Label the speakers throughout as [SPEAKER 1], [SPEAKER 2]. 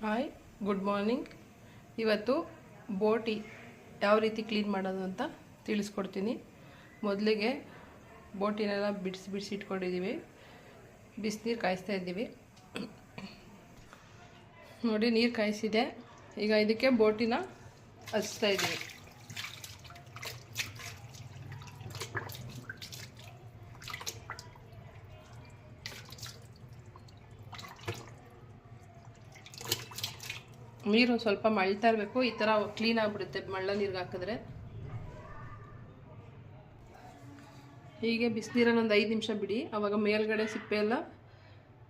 [SPEAKER 1] Hi good morning ಇವತ್ತು ಬೋಟಿ ಯಾವ ರೀತಿ ಕ್ಲೀನ್ ಮಾಡೋದು ಅಂತ ತಿಳಿಸ್ಕೊಡ್ತೀನಿ. ಮೊದಲಿಗೆ ಬೋಟಿನೆಲ್ಲ ಬಿಡಿಸಿ ಬಿಡಿಸಿ ಇಟ್ಕೊಂಡಿದ್ದೀವಿ ಬಿಸಿನೀರು ಕಾಯಿಸ್ತಾ ಇದ್ದೀವಿ. ನೋಡಿ ನೀರು ಕಾಯಿಸಿದೆ. ಈಗ ಇದಕ್ಕೆ ಬೋಟಿನ ಹಚ್ತಾ ಇದ್ದೀವಿ. ನೀರು ಸ್ವಲ್ಪ ಮಳ್ತಾ ಇರಬೇಕು. ಈ ಥರ ಕ್ಲೀನ್ ಆಗಿಬಿಡುತ್ತೆ. ಮಳ್ಳ ನೀರಿಗೆ ಹಾಕಿದ್ರೆ. ಹೀಗೆ ಬಿಸಿನೀರಲ್ಲಿ ಒಂದು ಐದು ನಿಮಿಷ ಬಿಡಿ. ಆವಾಗ ಮೇಲ್ಗಡೆ ಸಿಪ್ಪೆ ಎಲ್ಲ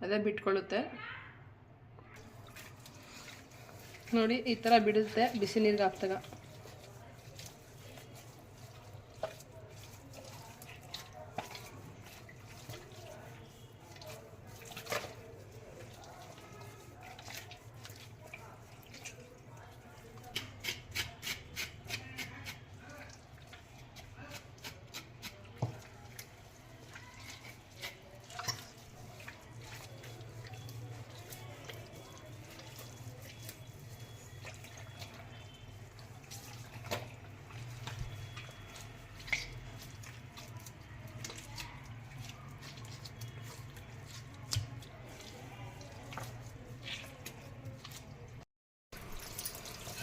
[SPEAKER 1] ಅದೇ ಬಿಟ್ಕೊಳ್ಳುತ್ತೆ. ನೋಡಿ, ಈ ಥರ ಬಿಡುತ್ತೆ ಬಿಸಿ ನೀರಿಗೆ ಹಾಕ್ದಾಗ.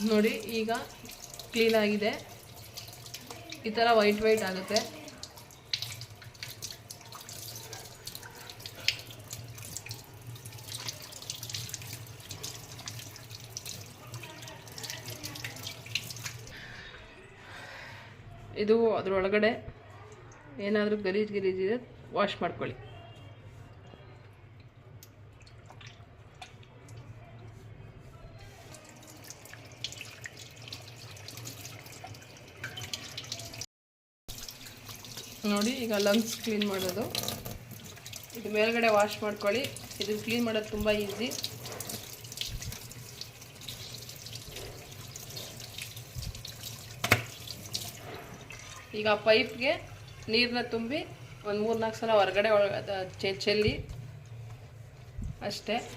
[SPEAKER 1] ನೋಡಿ, ಈಗ ಕ್ಲೀನ್ ಆಗಿದೆ. ಈ ಥರ ವೈಟ್ ವೈಟ್ ಆಗುತ್ತೆ. ಇದು ಅದರೊಳಗಡೆ ಏನಾದರೂ ಗಲೀಜು ಗಲೀಜಿದೆ ವಾಶ್ ಮಾಡ್ಕೊಳ್ಳಿ. ನೋಡಿ, ಈಗ ಲಂಗ್ಸ್ ಕ್ಲೀನ್ ಮಾಡೋದು. ಇದು ಮೇಲ್ಗಡೆ ವಾಶ್ ಮಾಡ್ಕೊಳ್ಳಿ. ಇದು ಕ್ಲೀನ್ ಮಾಡೋದು ತುಂಬ ಈಸಿ ಈಗ ಪೈಪ್ಗೆ ನೀರನ್ನ ತುಂಬಿ ಒಂದು ಮೂರು ನಾಲ್ಕು ಸಲ ಹೊರಗಡೆ ಒಳ ಅದ ಚೆ- ಚೆಲ್ಲಿ. ಅಷ್ಟೇ.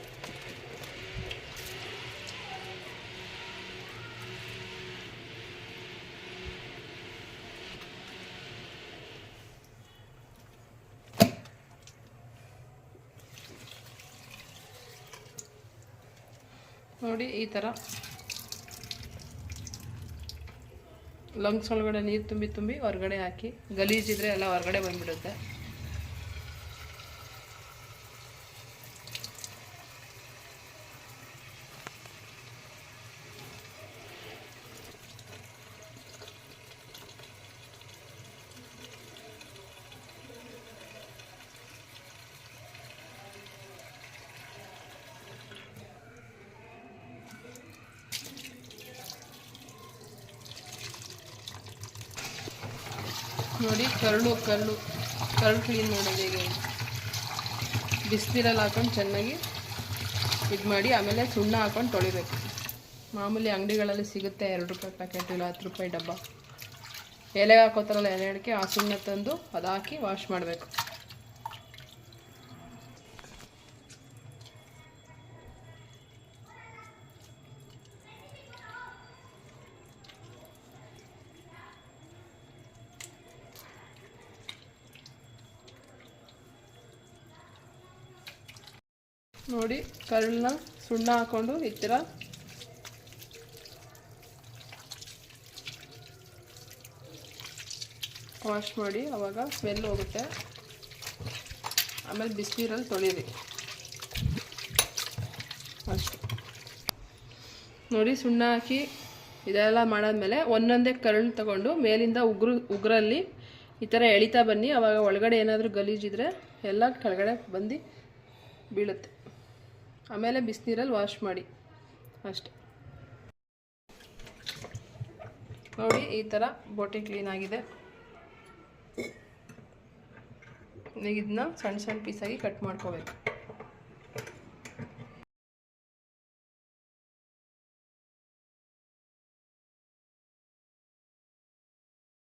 [SPEAKER 1] ನೋಡಿ ಈ ಥರ ಲಂಗ್ಸ್ ಒಳಗಡೆ ನೀರು ತುಂಬಿ ತುಂಬಿ ಹೊರಗಡೆ ಹಾಕಿ ಗಲೀಜಿದ್ರೆ ಎಲ್ಲ ಹೊರಗಡೆ ಬಂದ್ಬಿಡುತ್ತೆ. ನೋಡಿ, ಕರಳು ಕರಳು ಕರಳು ಕ್ಲೀನ್ ಮಾಡೋದು ಹೇಗೆ ಬಿಸಿನೀರಲ್ಲಿ ಹಾಕೊಂಡು ಚೆನ್ನಾಗಿ ಇದು ಮಾಡಿ, ಆಮೇಲೆ ಸುಣ್ಣ ಹಾಕೊಂಡು ತೊಳಿಬೇಕು. ಮಾಮೂಲಿ ಅಂಗಡಿಗಳಲ್ಲಿ ಸಿಗುತ್ತೆ ಎರಡು ರೂಪಾಯಿ ಪ್ಯಾಕೆಟ್ ಇಲ್ಲ, ಹತ್ತು ರೂಪಾಯಿ ಡಬ್ಬ. ಎಲೆಗೆ ಹಾಕೋತಾರಲ್ಲ ಎಲೆ ಅಡಿಕೆ, ಆ ಸುಣ್ಣ ತಂದು ಅದಾಕಿ ವಾಶ್ ಮಾಡಬೇಕು. ನೋಡಿ ಕರುಳನ್ನ ಸುಣ್ಣ ಹಾಕೊಂಡು ಈ ಥರ ವಾಶ್ ಮಾಡಿ, ಅವಾಗ ಸ್ಮೆಲ್ ಹೋಗುತ್ತೆ. ಆಮೇಲೆ ಬಿಸಿನೀರಲ್ಲಿ ತೊಳೀರಿ. ಅಷ್ಟು. ನೋಡಿ, ಸುಣ್ಣ ಹಾಕಿ ಇದೆಲ್ಲ ಮಾಡಾದ್ಮೇಲೆ ಒಂದೊಂದೇ ಕರಳು ತಗೊಂಡು ಮೇಲಿಂದ ಉಗ್ರು, ಉಗ್ರಲ್ಲಿ ಈ ಥರ ಎಳಿತಾ ಬನ್ನಿ. ಅವಾಗ ಒಳಗಡೆ ಏನಾದರೂ ಗಲೀಜಿದ್ರೆ ಎಲ್ಲ ಕೆಳಗಡೆ ಬಂದು ಬೀಳುತ್ತೆ. ಆಮೇಲೆ ಬಿಸಿನೀರಲ್ಲಿ ವಾಶ್ ಮಾಡಿ. ಅಷ್ಟೆ. ನೋಡಿ, ಈ ಥರ ಬೋಟಿ ಕ್ಲೀನ್ ಆಗಿದೆ. ಇದನ್ನ ಸಣ್ಣ ಸಣ್ಣ ಪೀಸಾಗಿ ಕಟ್ ಮಾಡ್ಕೋಬೇಕು.